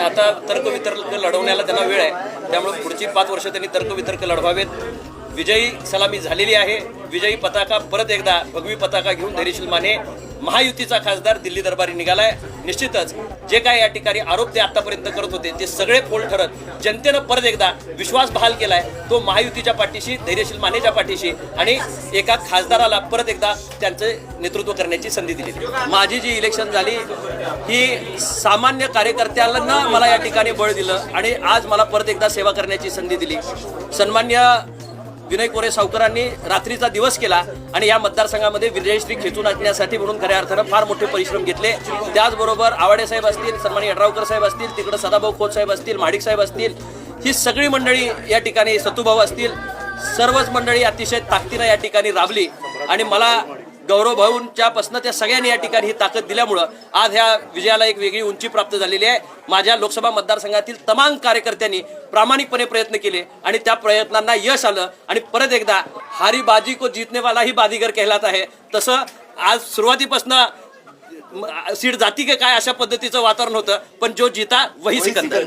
आता तर्कवितर्क लढवण्याला त्यांना वेळ आहे. त्यामुळे पुढची पाच वर्ष त्यांनी तर्कवितर्क लढवावेत. विजयी सलामी झालेली आहे. विजयी पताका परत एकदा भगवी पताका घेऊन धैर्यशील माने महायुतीचा खासदार दिल्ली दरबारी निघालाय. निश्चितच जे काय या ठिकाणी आरोप ते आतापर्यंत करत होते ते सगळे फोल ठरत जनतेनं परत एकदा विश्वास बहाल केलाय. तो महायुतीच्या पाठीशी धैर्यशील मानेच्या पाठीशी आणि एका खासदाराला परत एकदा त्यांचं नेतृत्व करण्याची संधी दिली माझी जी इलेक्शन झाली ही सामान्य कार्यकर्त्यांना मला या ठिकाणी बळ दिलं आणि आज मला परत एकदा सेवा करण्याची संधी दिली. सन्मान्य विनय कोरे सावकरांनी रात्रीचा दिवस केला आणि या मतदारसंघामध्ये विजयश्री खेचून आणण्यासाठी म्हणून खऱ्या अर्थानं फार मोठे परिश्रम घेतले. त्याचबरोबर आवाडे साहेब असतील सन्मानी यड्रावकर साहेब असतील तिकडं सदाभाऊ खोत साहेब असतील माडिक साहेब असतील ही सगळी मंडळी या ठिकाणी सतुभाऊ असतील. सर्वच मंडळी अतिशय ताकदीनं या ठिकाणी राबली आणि मला गौरव भाऊंच्या पासून त्या सगळ्यांनी या ठिकाणी ही ताकद दिल्यामुळं आज ह्या विजयाला एक वेगळी उंची प्राप्त झालेली आहे. माझ्या लोकसभा मतदारसंघातील तमाम कार्यकर्त्यांनी प्रामाणिकपणे प्रयत्न केले आणि त्या प्रयत्नांना यश आलं आणि परत एकदा हारी बाजी को जीतने वाला ही बाजीगर कहलात आहे. तसं आज सुरुवातीपासून सीट जाती का काय अशा पद्धतीचं वातावरण होतं पण जो जीता वही सिकंदर.